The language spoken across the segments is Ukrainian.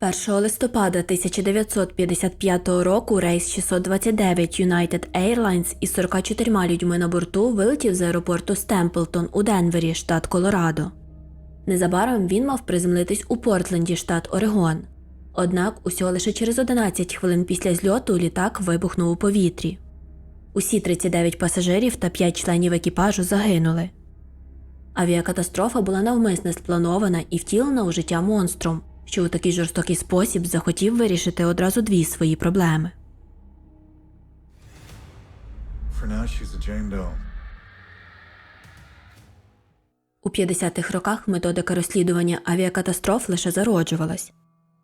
1 листопада 1955 року рейс 629 United Airlines із 44 людьми на борту вилетів з аеропорту Стемплтон у Денвері, штат Колорадо. Незабаром він мав приземлитись у Портленді, штат Орегон. Однак усього лише через 11 хвилин після зльоту літак вибухнув у повітрі. Усі 39 пасажирів та 5 членів екіпажу загинули. Авіакатастрофа була навмисно спланована і втілена у життя монстром, що у такий жорстокий спосіб захотів вирішити одразу дві свої проблеми. У 50-х роках методика розслідування авіакатастроф лише зароджувалась.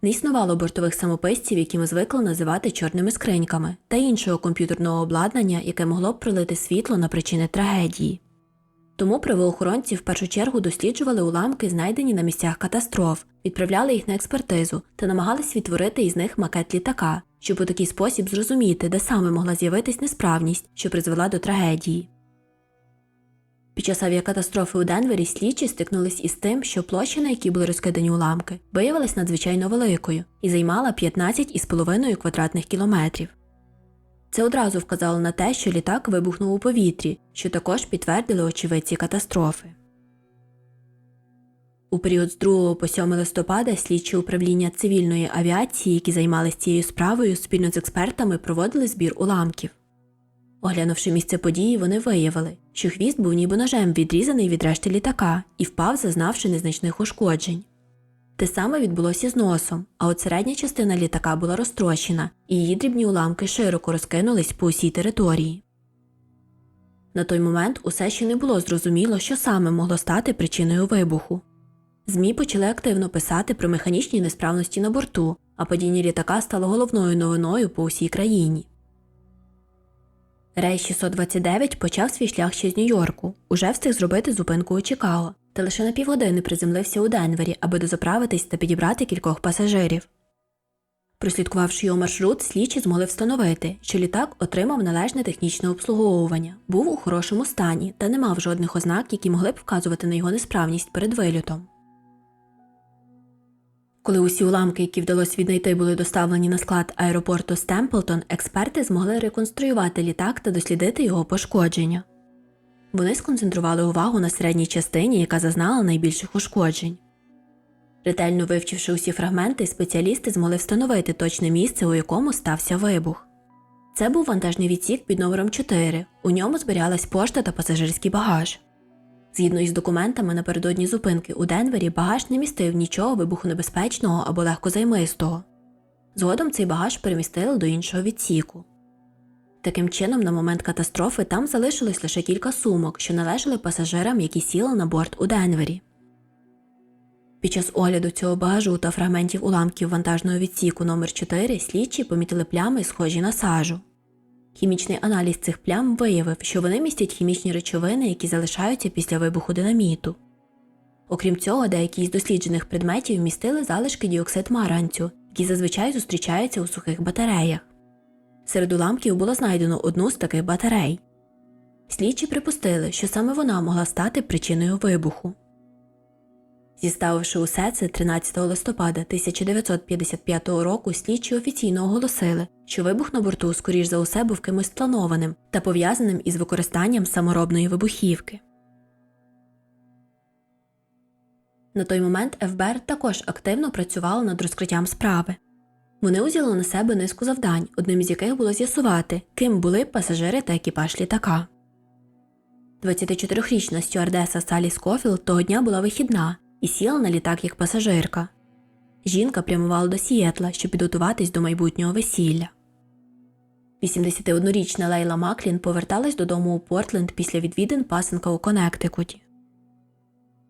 Не існувало бортових самописців, які ми звикли називати чорними скриньками, та іншого комп'ютерного обладнання, яке могло б пролити світло на причини трагедії. Тому правоохоронці в першу чергу досліджували уламки, знайдені на місцях катастроф, відправляли їх на експертизу та намагались відтворити із них макет літака, щоб у такий спосіб зрозуміти, де саме могла з'явитись несправність, що призвела до трагедії. Під час авіакатастрофи у Денвері слідчі стикнулись із тим, що площа, на якій були розкидані уламки, виявилась надзвичайно великою і займала 15,5 квадратних кілометрів. Це одразу вказало на те, що літак вибухнув у повітрі, що також підтвердили очевидці катастрофи. У період з 2 по 7 листопада слідчі управління цивільної авіації, які займалися цією справою, спільно з експертами проводили збір уламків. Оглянувши місце події, вони виявили, що хвіст був ніби ножем відрізаний від решти літака і впав, зазнавши незначних ушкоджень. Те саме відбулося з носом, а от середня частина літака була розтрощена, і її дрібні уламки широко розкинулись по усій території. На той момент усе ще не було зрозуміло, що саме могло стати причиною вибуху. ЗМІ почали активно писати про механічні несправності на борту, а падіння літака стало головною новиною по усій країні. Рейс 629 почав свій шлях ще з Нью-Йорку, уже встиг зробити зупинку у Чикаго, та лише на півгодини приземлився у Денвері, аби дозаправитись та підібрати кількох пасажирів. Прослідкувавши його маршрут, слідчі змогли встановити, що літак отримав належне технічне обслуговування, був у хорошому стані та не мав жодних ознак, які могли б вказувати на його несправність перед вильотом. Коли усі уламки, які вдалося віднайти, були доставлені на склад аеропорту Стемплтон, експерти змогли реконструювати літак та дослідити його пошкодження. Вони сконцентрували увагу на середній частині, яка зазнала найбільших ушкоджень. Ретельно вивчивши усі фрагменти, спеціалісти змогли встановити точне місце, у якому стався вибух. Це був вантажний відсік під номером 4. У ньому зберігалась пошта та пасажирський багаж. Згідно із документами напередодні зупинки у Денвері, багаж не містив нічого вибухонебезпечного або легкозаймистого. Згодом цей багаж перемістили до іншого відсіку. Таким чином, на момент катастрофи там залишилось лише кілька сумок, що належали пасажирам, які сіли на борт у Денвері. Під час огляду цього багажу та фрагментів уламків вантажного відсіку номер 4 слідчі помітили плями, схожі на сажу. Хімічний аналіз цих плям виявив, що вони містять хімічні речовини, які залишаються після вибуху динаміту. Окрім цього, деякі з досліджених предметів містили залишки діоксид маранцю, які зазвичай зустрічаються у сухих батареях. Серед уламків було знайдено одну з таких батарей. Слідчі припустили, що саме вона могла стати причиною вибуху. Зіставивши усе це 13 листопада 1955 року, слідчі офіційно оголосили, що вибух на борту, скоріш за усе, був кимось планованим та пов'язаним із використанням саморобної вибухівки. На той момент ФБР також активно працювало над розкриттям справи. Вони узяли на себе низку завдань, одним із яких було з'ясувати, ким були пасажири та екіпаж літака. 24-річна стюардеса Салі Скофілд того дня була вихідна і сіла на літак як пасажирка. Жінка прямувала до Сієтла, щоб підготуватись до майбутнього весілля. 81-річна Лейла Маклін поверталась додому у Портленд після відвідин пасенка у Коннектикуті.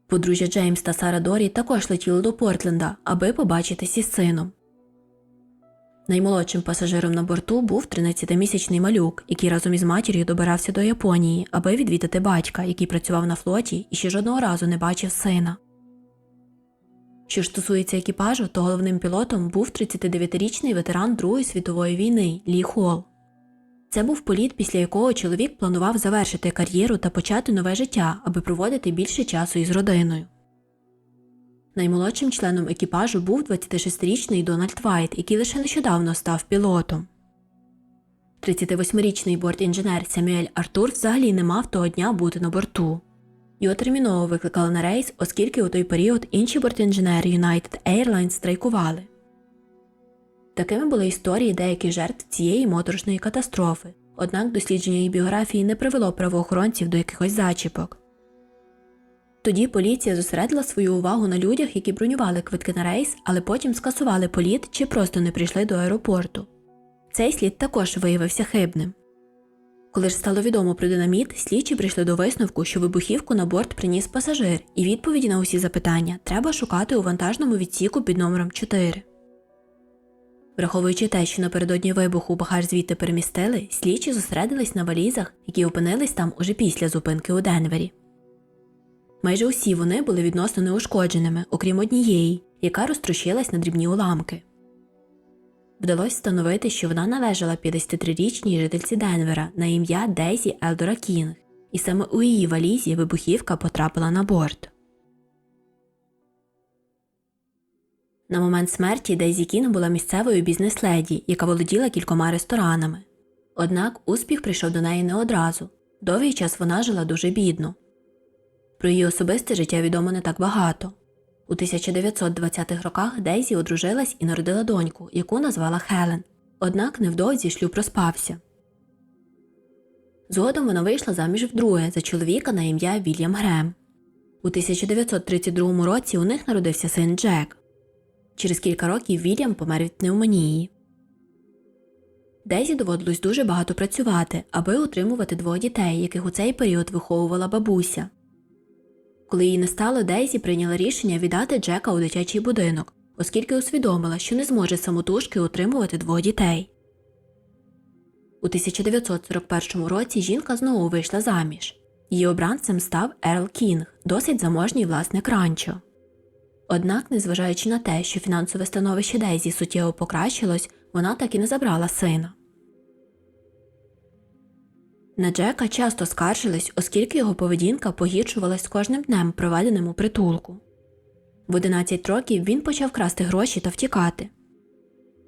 Подружжя Джеймс та Сара Дорі також летіли до Портленда, аби побачитись із сином. Наймолодшим пасажиром на борту був 13-місячний малюк, який разом із матір'ю добирався до Японії, аби відвідати батька, який працював на флоті і ще жодного разу не бачив сина. Що ж стосується екіпажу, то головним пілотом був 39-річний ветеран Другої світової війни Лі Холл. Це був політ, після якого чоловік планував завершити кар'єру та почати нове життя, аби проводити більше часу із родиною. Наймолодшим членом екіпажу був 26-річний Дональд Вайт, який лише нещодавно став пілотом. 38-річний бортінженер Самюель Артур взагалі не мав того дня бути на борту. Його терміново викликали на рейс, оскільки у той період інші бортінженери United Airlines страйкували. Такими були історії деяких жертв цієї моторошної катастрофи, однак дослідження її біографії не привело правоохоронців до якихось зачіпок. Тоді поліція зосередила свою увагу на людях, які бронювали квитки на рейс, але потім скасували політ чи просто не прийшли до аеропорту. Цей слід також виявився хибним. Коли ж стало відомо про динаміт, слідчі прийшли до висновку, що вибухівку на борт приніс пасажир, і відповіді на усі запитання треба шукати у вантажному відсіку під номером 4. Враховуючи те, що напередодні вибуху багаж звідти перемістили, слідчі зосередились на валізах, які опинились там уже після зупинки у Денвері. Майже усі вони були відносно неушкодженими, окрім однієї, яка розтрощилась на дрібні уламки. Вдалося встановити, що вона належала 53-річній жительці Денвера на ім'я Дейзі Елдора Кінг, і саме у її валізі вибухівка потрапила на борт. На момент смерті Дейзі Кінг була місцевою бізнес-леді, яка володіла кількома ресторанами. Однак успіх прийшов до неї не одразу. Довгий час вона жила дуже бідно. Про її особисте життя відомо не так багато. У 1920-х роках Дейзі одружилась і народила доньку, яку назвала Хелен. Однак невдовзі шлюб розпався. Згодом вона вийшла заміж вдруге за чоловіка на ім'я Вільям Грем. У 1932 році у них народився син Джек. Через кілька років Вільям помер від пневмонії. Дейзі доводилось дуже багато працювати, аби утримувати двох дітей, яких у цей період виховувала бабуся. Коли її не стало, Дейзі прийняла рішення віддати Джека у дитячий будинок, оскільки усвідомила, що не зможе самотужки утримувати двох дітей. У 1941 році жінка знову вийшла заміж. Її обранцем став Ерл Кінг, досить заможній власник ранчо. Однак, незважаючи на те, що фінансове становище Дейзі суттєво покращилось, вона так і не забрала сина. На Джека часто скаржились, оскільки його поведінка погіршувалась з кожним днем, проведеним у притулку. В 11 років він почав красти гроші та втікати.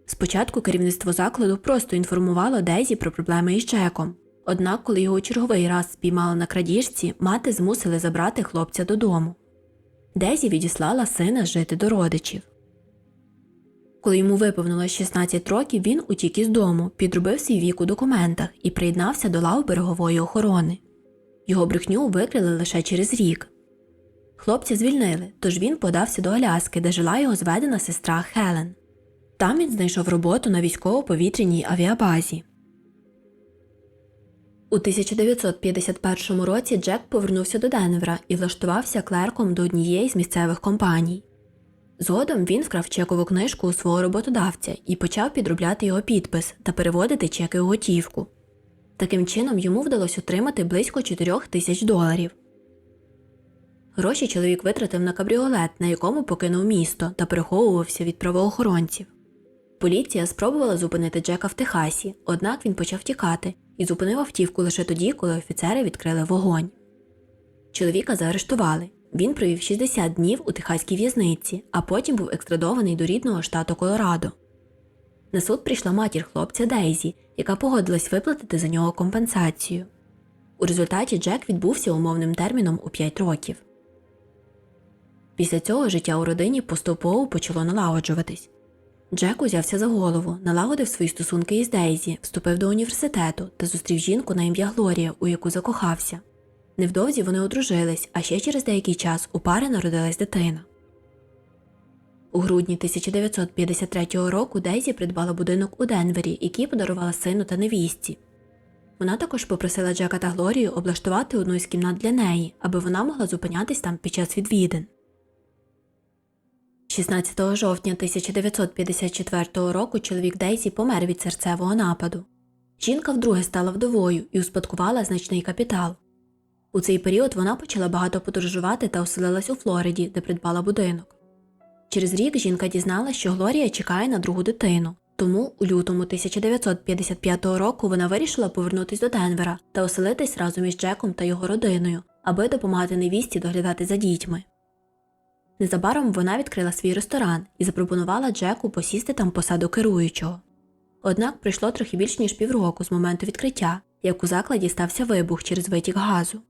Спочатку керівництво закладу просто інформувало Дейзі про проблеми із Джеком. Однак, коли його черговий раз спіймали на крадіжці, мати змусили забрати хлопця додому. Дезі відіслала сина жити до родичів. Коли йому виповнилось 16 років, він утік із дому, підробив свій вік у документах і приєднався до лав берегової охорони. Його брехню викрили лише через рік. Хлопця звільнили, тож він подався до Аляски, де жила його зведена сестра Хелен. Там він знайшов роботу на військово-повітряній авіабазі. У 1951 році Джек повернувся до Денвера і влаштувався клерком до однієї з місцевих компаній. Згодом він вкрав чекову книжку у свого роботодавця і почав підробляти його підпис та переводити чеки у готівку. Таким чином йому вдалося отримати близько 4 тисяч доларів. Гроші чоловік витратив на кабріолет, на якому покинув місто та переховувався від правоохоронців. Поліція спробувала зупинити Джека в Техасі, однак він почав тікати і зупинив автівку лише тоді, коли офіцери відкрили вогонь. Чоловіка заарештували. Він провів 60 днів у техаській в'язниці, а потім був екстрадований до рідного штату Колорадо. На суд прийшла матір хлопця Дейзі, яка погодилась виплатити за нього компенсацію. У результаті Джек відбувся умовним терміном у 5 років. Після цього життя у родині поступово почало налагоджуватись. Джек узявся за голову, налагодив свої стосунки із Дейзі, вступив до університету та зустрів жінку на ім'я Глорія, у яку закохався. Невдовзі вони одружились, а ще через деякий час у пари народилась дитина. У грудні 1953 року Дейзі придбала будинок у Денвері, який подарувала сину та невістці. Вона також попросила Джека та Глорію облаштувати одну із кімнат для неї, аби вона могла зупинятись там під час відвідин. 16 жовтня 1954 року чоловік Дейзі помер від серцевого нападу. Жінка вдруге стала вдовою і успадкувала значний капітал. У цей період вона почала багато подорожувати та оселилась у Флориді, де придбала будинок. Через рік жінка дізналась, що Глорія чекає на другу дитину, тому у лютому 1955 року вона вирішила повернутися до Денвера та оселитись разом із Джеком та його родиною, аби допомагати невісті доглядати за дітьми. Незабаром вона відкрила свій ресторан і запропонувала Джеку посісти там посаду керуючого. Однак пройшло трохи більш ніж півроку з моменту відкриття, як у закладі стався вибух через витік газу.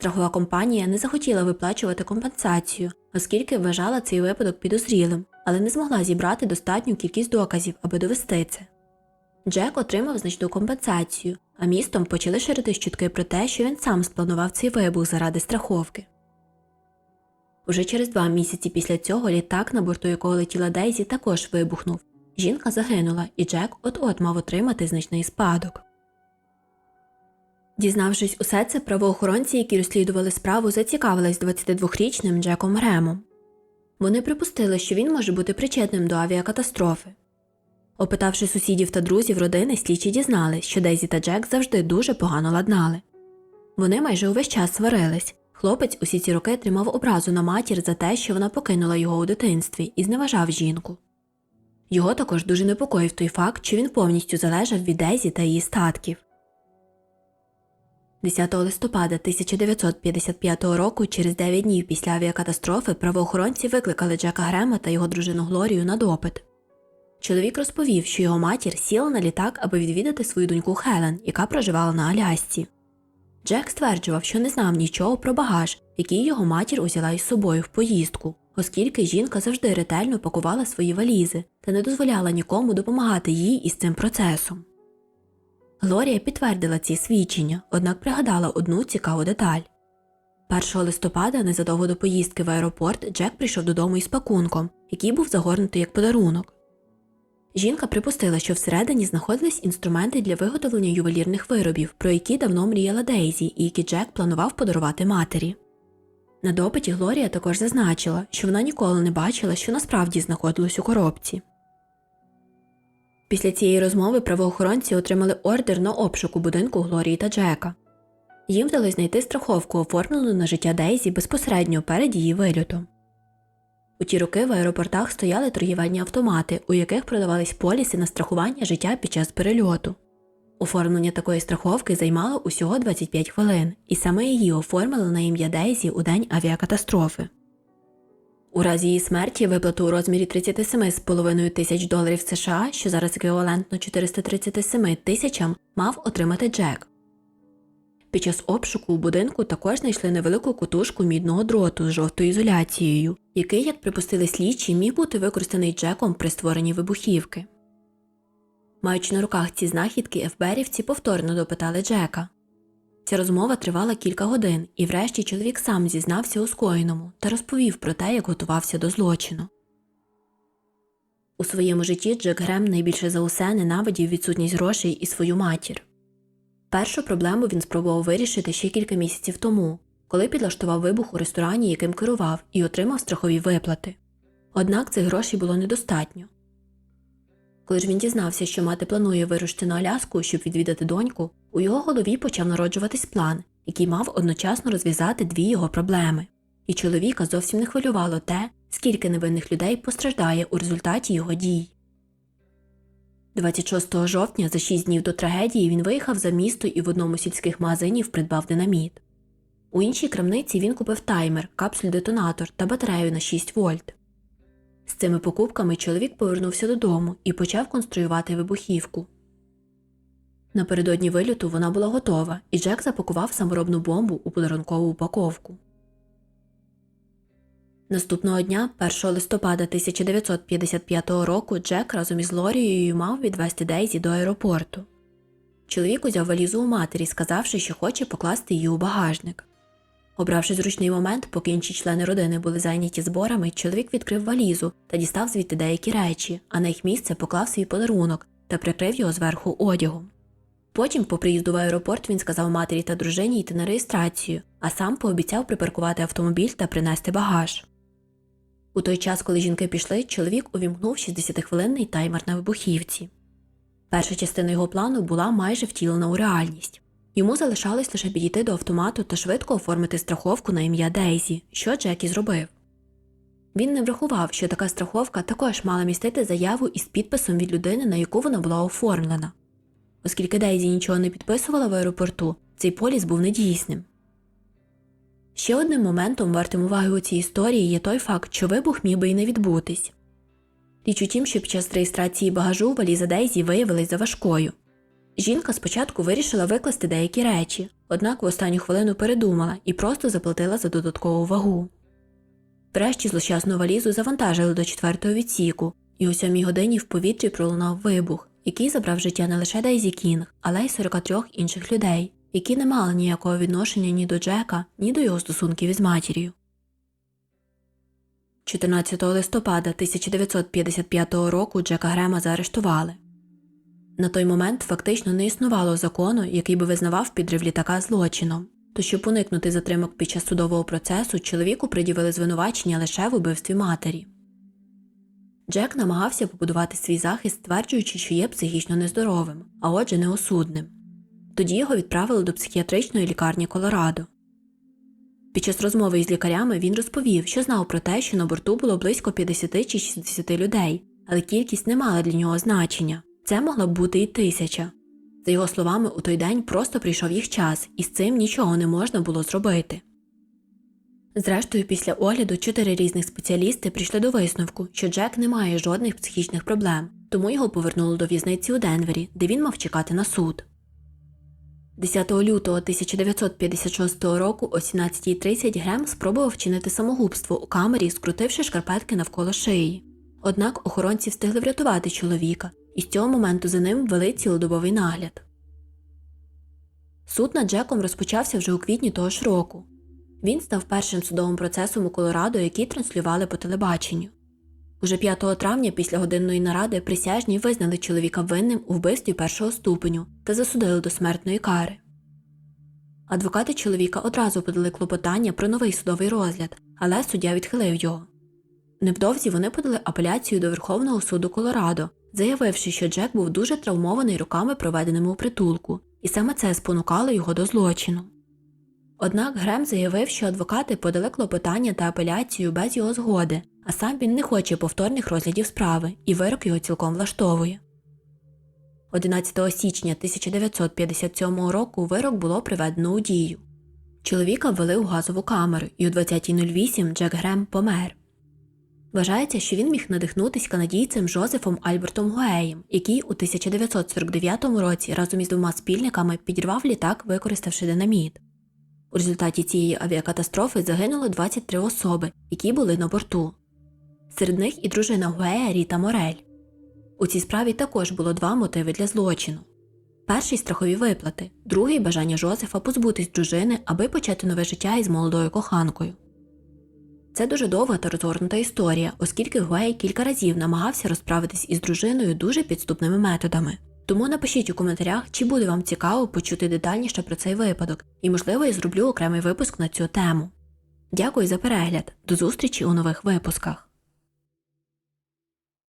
Страхова компанія не захотіла виплачувати компенсацію, оскільки вважала цей випадок підозрілим, але не змогла зібрати достатню кількість доказів, аби довести це. Джек отримав значну компенсацію, а містом почали ширити чутки про те, що він сам спланував цей вибух заради страховки. Уже через два місяці після цього літак, на борту якого летіла Дейзі, також вибухнув. Жінка загинула, і Джек от-от мав отримати значний спадок. Дізнавшись усе це, правоохоронці, які розслідували справу, зацікавились 22-річним Джеком Гремом. Вони припустили, що він може бути причетним до авіакатастрофи. Опитавши сусідів та друзів родини, слідчі дізнались, що Дейзі та Джек завжди дуже погано ладнали. Вони майже увесь час сварились. Хлопець усі ці роки тримав образу на матір за те, що вона покинула його у дитинстві і зневажав жінку. Його також дуже непокоїв той факт, що він повністю залежав від Дейзі та її статків. 10 листопада 1955 року, через 9 днів після авіакатастрофи, правоохоронці викликали Джека Грема та його дружину Глорію на допит. Чоловік розповів, що його матір сіла на літак, аби відвідати свою доньку Хелен, яка проживала на Алясці. Джек стверджував, що не знав нічого про багаж, який його матір узяла із собою в поїздку, оскільки жінка завжди ретельно пакувала свої валізи та не дозволяла нікому допомагати їй із цим процесом. Глорія підтвердила ці свідчення, однак пригадала одну цікаву деталь. 1 листопада, незадовго до поїздки в аеропорт, Джек прийшов додому із пакунком, який був загорнутий як подарунок. Жінка припустила, що всередині знаходились інструменти для виготовлення ювелірних виробів, про які давно мріяла Дейзі і які Джек планував подарувати матері. На допиті Глорія також зазначила, що вона ніколи не бачила, що насправді знаходилось у коробці. Після цієї розмови правоохоронці отримали ордер на обшук у будинку Глорії та Джека. Їм вдалося знайти страховку, оформлену на життя Дейзі безпосередньо перед її вильотом. У ті роки в аеропортах стояли торгівельні автомати, у яких продавались поліси на страхування життя під час перельоту. Оформлення такої страховки займало усього 25 хвилин, і саме її оформили на ім'я Дейзі у день авіакатастрофи. У разі її смерті виплату у розмірі 37,5 тисяч доларів США, що зараз еквівалентно 437 тисячам, мав отримати Джек. Під час обшуку у будинку також знайшли невелику кутушку мідного дроту з жовтою ізоляцією, який, як припустили слідчі, міг бути використаний Джеком при створенні вибухівки. Маючи на руках ці знахідки, ФБРівці повторно допитали Джека. Ця розмова тривала кілька годин, і врешті чоловік сам зізнався у скоєному та розповів про те, як готувався до злочину. У своєму житті Джек Грем найбільше за усе ненавидів відсутність грошей і свою матір. Першу проблему він спробував вирішити ще кілька місяців тому, коли підлаштував вибух у ресторані, яким керував, і отримав страхові виплати. Однак цих грошей було недостатньо. Коли ж він дізнався, що мати планує вирушити на Аляску, щоб відвідати доньку, у його голові почав народжуватись план, який мав одночасно розв'язати дві його проблеми. І чоловіка зовсім не хвилювало те, скільки невинних людей постраждає у результаті його дій. 26 жовтня, за 6 днів до трагедії, він виїхав за місто і в одному з сільських магазинів придбав динаміт. У іншій крамниці він купив таймер, капсуль-детонатор та батарею на 6 вольт. З цими покупками чоловік повернувся додому і почав конструювати вибухівку. Напередодні вильоту вона була готова, і Джек запакував саморобну бомбу у подарункову упаковку. Наступного дня, 1 листопада 1955 року, Джек разом із Лорією мав відвести Дейзі до аеропорту. Чоловік узяв валізу у матері, сказавши, що хоче покласти її у багажник. Обравши зручний момент, поки інші члени родини були зайняті зборами, чоловік відкрив валізу та дістав звідти деякі речі, а на їх місце поклав свій подарунок та прикрив його зверху одягом. Потім, по приїзду в аеропорт, він сказав матері та дружині йти на реєстрацію, а сам пообіцяв припаркувати автомобіль та принести багаж. У той час, коли жінки пішли, чоловік увімкнув 60-хвилинний таймер на вибухівці. Перша частина його плану була майже втілена у реальність. Йому залишалось лише підійти до автомату та швидко оформити страховку на ім'я Дейзі, що Джекі зробив. Він не врахував, що така страховка також мала містити заяву із підписом від людини, на яку вона була оформлена. Оскільки Дейзі нічого не підписувала в аеропорту, цей поліс був недійсним. Ще одним моментом вартим уваги у цій історії є той факт, що вибух міг би і не відбутись. Річ у тім, що під час реєстрації багажу валіза Дейзі виявилась заважкою. Жінка спочатку вирішила викласти деякі речі, однак в останню хвилину передумала і просто заплатила за додаткову вагу. Врешті злощасну валізу завантажили до четвертого відсіку, і о сьомій годині в повітрі пролунав вибух, який забрав життя не лише Дейзі Кінг, але й 43 інших людей, які не мали ніякого відношення ні до Джека, ні до його стосунків із матір'ю. 14 листопада 1955 року Джека Грема заарештували. На той момент фактично не існувало закону, який би визнавав підрив літака злочином. То щоб уникнути затримок під час судового процесу, чоловіку приділили звинувачення лише в убивстві матері. Джек намагався побудувати свій захист, стверджуючи, що є психічно нездоровим, а отже, неосудним. Тоді його відправили до психіатричної лікарні Колорадо. Під час розмови із лікарями він розповів, що знав про те, що на борту було близько 50 чи 60 людей, але кількість не мала для нього значення. Це могла б бути і тисяча. За його словами, у той день просто прийшов їх час, і з цим нічого не можна було зробити. Зрештою, після огляду чотири різних спеціалісти прийшли до висновку, що Джек не має жодних психічних проблем, тому його повернули до в'язниці у Денвері, де він мав чекати на суд. 10 лютого 1956 року о 17.30 Грем спробував вчинити самогубство у камері, скрутивши шкарпетки навколо шиї. Однак охоронці встигли врятувати чоловіка, і з цього моменту за ним ввели цілодобовий нагляд. Суд над Джеком розпочався вже у квітні того ж року. Він став першим судовим процесом у Колорадо, який транслювали по телебаченню. Уже 5 травня після годинної наради присяжні визнали чоловіка винним у вбивстві першого ступеню та засудили до смертної кари. Адвокати чоловіка одразу подали клопотання про новий судовий розгляд, але суддя відхилив його. Невдовзі вони подали апеляцію до Верховного суду Колорадо, заявивши, що Джек був дуже травмований руками, проведеними у притулку, і саме це спонукало його до злочину. Однак Грем заявив, що адвокати подали клопотання та апеляцію без його згоди, а сам він не хоче повторних розглядів справи, і вирок його цілком влаштовує. 11 січня 1957 року вирок було приведено у дію. Чоловіка ввели у газову камеру, і о 20.08 Джек Грем помер. Вважається, що він міг надихнутись канадійцем Жозефом Альбертом Гуеєм, який у 1949 році разом із двома спільниками підірвав літак, використавши динаміт. У результаті цієї авіакатастрофи загинуло 23 особи, які були на борту. Серед них і дружина Гуея Ріта Морель. У цій справі також було два мотиви для злочину. Перший страхові виплати, другий бажання Жозефа позбутись дружини, аби почати нове життя із молодою коханкою. Це дуже довга та розгорнута історія, оскільки Гуей кілька разів намагався розправитись із дружиною дуже підступними методами. Тому напишіть у коментарях, чи буде вам цікаво почути детальніше про цей випадок, і, можливо, я зроблю окремий випуск на цю тему. Дякую за перегляд, до зустрічі у нових випусках.